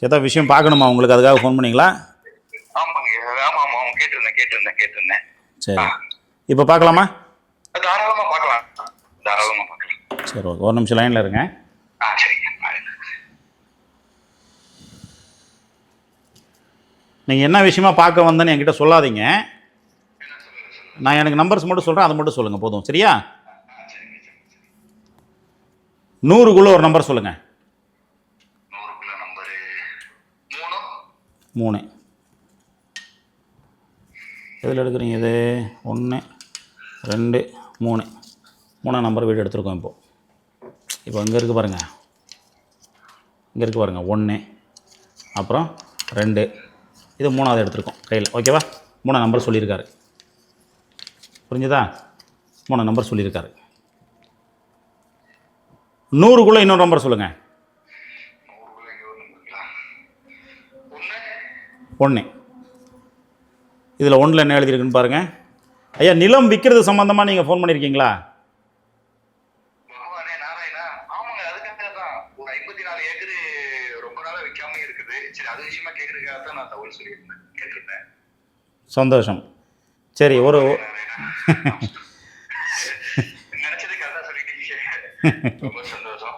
ஏதாவது விஷயம் பார்க்கணுமா உங்களுக்கு? அதுக்காக ஃபோன் பண்ணீங்களா? ஆமாங்க. ஆமா ஆமா ஆமா. கேட்டிருந்தேன் கேட்டிருந்தேன் கேட்டிருந்தேன். சரி. இப்போ பார்க்கலாமா? தாராளமா பார்க்கலாம். தாராளமா பார்க்கலாம். சரி ஓகே. ஒரு நிமிஷம் லைனில் இருங்க. ஆ சரிங்க. நீங்கள் என்ன விஷயமா பார்க்க வந்தேன்னு என்கிட்ட சொல்லாதீங்க. நான் எனக்கு நம்பர்ஸ் மட்டும் சொல்கிறேன் அதை மட்டும் சொல்லுங்கள் போதும். சரியா? நூறுக்குள்ளே ஒரு நம்பர் சொல்லுங்கள் நூறுக்குள்ள நம்பரு மூணு மூணு. எதில் எடுக்கிறீங்க இது? ஒன்று ரெண்டு மூணு. மூணாம் நம்பர் வீடு எடுத்திருக்கோம் இப்போது இப்போ இங்கே இருக்குது பாருங்கள் இங்கே இருக்குது பாருங்கள் ஒன்று அப்புறம் ரெண்டு. இது மூணாவது எடுத்திருக்கோம் கையில். ஓகேவா? மூணாம் நம்பர் சொல்லியிருக்காரு. புரிஞ்சுதா? மூணாம் நம்பர் சொல்லியிருக்காரு. நூறுக்குள்ளே இன்னொரு நம்பர் சொல்லுங்கள் நூறுக்குள்ள இங்க ஒரு நம்பருங்களா ஒண்ணு ஒன்று இதில் ஒன்றில் என்ன எழுதியிருக்குன்னு பாருங்கள் ஐயா நிலம் விற்கிறது சம்மந்தமாக நீங்கள் ஃபோன் பண்ணியிருக்கீங்களா சந்தோஷம். சரி ஒரு நினைச்சது கரெக்டா சொல்லிட்டீங்க. ரொம்ப சந்தோஷம்.